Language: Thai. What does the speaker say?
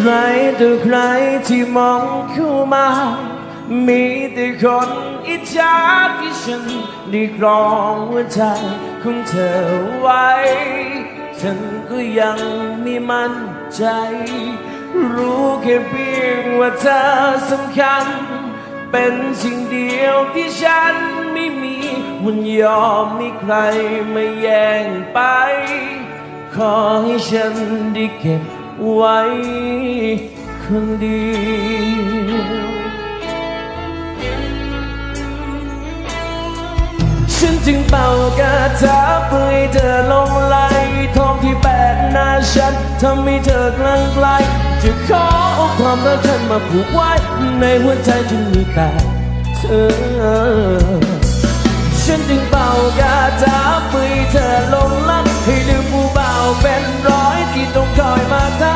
ใครต่อใครที่มองเข้ามา มีแต่คนอิจฉาที่ฉันได้ครองหัวใจของเธอไว้ ฉันก็ยังไม่มั่นใจ รู้แค่เพียงว่าเธอสำคัญ เป็นสิ่งเดียวที่ฉันไม่มีมันยอมไม่ใครมาแย่งไป ขอให้ฉันได้เก็บ ไว้คนเดียวฉันจึงเป่ากระทะเพื่อให้เธอลงไหลทองที่แปดหน้าฉันทำให้เธอกลังไกล จะขอเอาความรักฉันมาผูกไว้ ในหัวใจฉันมีแต่เธอ เพื่